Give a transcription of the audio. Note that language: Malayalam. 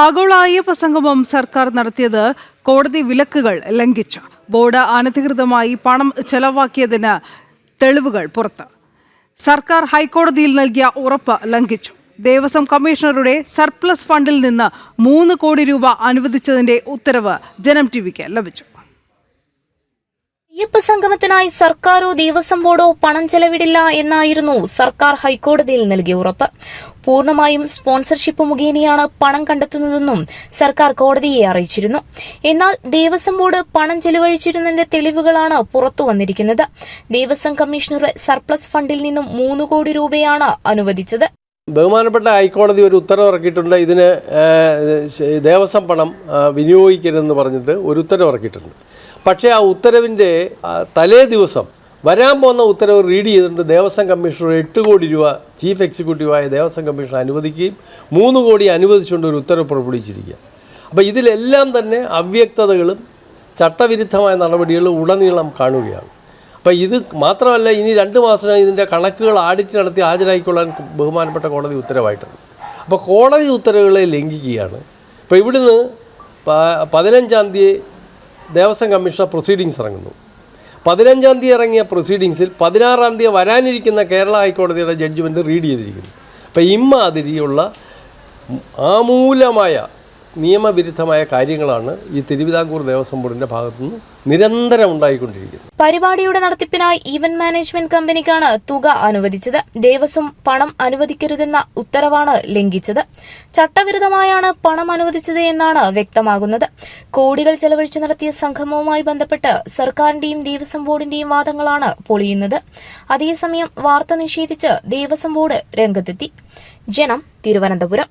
ആഗോള അയ്യപ്പ സംഗമം സർക്കാർ നടത്തിയത് കോടതി വിലക്കുകൾ ലംഘിച്ചു. ബോർഡ് അനധികൃതമായി പണം ചെലവാക്കിയതിന് തെളിവുകൾ പുറത്ത്. സർക്കാർ ഹൈക്കോടതിയിൽ നൽകിയ ഉറപ്പ് ലംഘിച്ചു. ദേവസ്വം കമ്മീഷണറുടെ സർപ്ലസ് ഫണ്ടിൽ നിന്ന് മൂന്ന് കോടി രൂപ അനുവദിച്ചതിന്റെ ഉത്തരവ് ജനം ടിവിക്ക് ലഭിച്ചു. അയ്യപ്പ സംഗമത്തിനായി സർക്കാരോ ദേവസ്വം ബോർഡോ പണം ചെലവിടില്ല എന്നായിരുന്നു സർക്കാർ ഹൈക്കോടതിയിൽ നൽകിയ ഉറപ്പ്. പൂർണമായും സ്പോൺസർഷിപ്പ് മുഖേനയാണ് പണം കണ്ടെത്തുന്നതെന്നും സർക്കാർ കോടതിയെ അറിയിച്ചിരുന്നു. എന്നാൽ ദേവസ്വം ബോർഡ് പണം ചെലവഴിച്ചിരുന്നതിന്റെ തെളിവുകളാണ് പുറത്തു വന്നിരിക്കുന്നത്. ദേവസ്വം കമ്മീഷണർ സർപ്ലസ് ഫണ്ടിൽ നിന്നും മൂന്ന് കോടി രൂപയാണ് അനുവദിച്ചത്. ബഹുമാനപ്പെട്ട ഹൈക്കോടതി ഒരു ഉത്തരവ് ഇറക്കിയിട്ടുണ്ട്. ഇതിന് ദേവസ്വം പണം വിനിയോഗിക്കരുതെന്ന് പറഞ്ഞിട്ട് ഒരു ഉത്തരവ് ഇറക്കിയിട്ടുണ്ട്. പക്ഷേ ആ ഉത്തരവിന്റെ തലേ ദിവസം വരാൻ പോകുന്ന ഉത്തരവ് റീഡ് ചെയ്തിട്ടുണ്ട്. ദേവസ്വം കമ്മീഷണർ എട്ട് കോടി രൂപ ചീഫ് എക്സിക്യൂട്ടീവായ ദേവസ്വം കമ്മീഷണർ അനുവദിക്കുകയും മൂന്ന് കോടി അനുവദിച്ചുകൊണ്ട് ഒരു ഉത്തരവ് പുറപ്പെടുവിച്ചിരിക്കുക. അപ്പോൾ ഇതിലെല്ലാം തന്നെ അവ്യക്തതകളും ചട്ടവിരുദ്ധമായ നടപടികളും ഉടനീളം കാണുകയാണ്. അപ്പോൾ ഇത് മാത്രമല്ല ഇനി രണ്ട് മാസം ഇതിന്റെ കണക്കുകൾ ആഡിറ്റ് നടത്തി ഹാജരാക്കിക്കൊള്ളാൻ ബഹുമാനപ്പെട്ട കോടതി ഉത്തരവായിട്ടുണ്ട്. അപ്പോൾ കോടതി ഉത്തരവുകളെ ലംഘിക്കുകയാണ്. അപ്പോൾ ഇവിടുന്ന് പതിനഞ്ചാം തീയതി ദേവസ്വം കമ്മീഷണർ പ്രൊസീഡിങ്സ് ഇറങ്ങുന്നു. പതിനഞ്ചാം തീയതി ഇറങ്ങിയ പ്രൊസീഡിങ്സിൽ പതിനാറാം തീയതി വരാനിരിക്കുന്ന കേരള ഹൈക്കോടതിയുടെ ജഡ്ജ്മെന്റ് റീഡ് ചെയ്തിരിക്കുന്നു. അപ്പോൾ ഇമ്മാതിരിയുള്ള ആമൂലമായ നിയമവിരുദ്ധമായ കാര്യങ്ങളാണ് ഈ തിരുവിതാംകൂർ ദേവസ്വം ബോർഡിന്റെ ഭാഗത്തുനിന്ന് നിരന്തരം ഉണ്ടായിക്കൊണ്ടിരിക്കുന്നത്. പരിപാടിയുടെ നടത്തിപ്പിനായി ഈവന്റ് മാനേജ്മെന്റ് കമ്പനിക്കാണ് തുക അനുവദിച്ചത്. ദേവസ്വം പണം അനുവദിക്കരുതെന്ന ഉത്തരവാണ് ലംഘിച്ചത്. ചട്ടവിരുദ്ധമായാണ് പണം അനുവദിച്ചത് എന്നാണ് വ്യക്തമാകുന്നത്. കോടികൾ ചെലവഴിച്ചു നടത്തിയ സംഗമവുമായി ബന്ധപ്പെട്ട് സർക്കാരിന്റെയും ദേവസ്വം ബോർഡിന്റെയും വാദങ്ങളാണ് പൊളിയുന്നത്. അതേസമയം വാർത്ത നിഷേധിച്ച് ദേവസ്വം ബോർഡ് രംഗത്തെത്തി. ജനം തിരുവനന്തപുരം.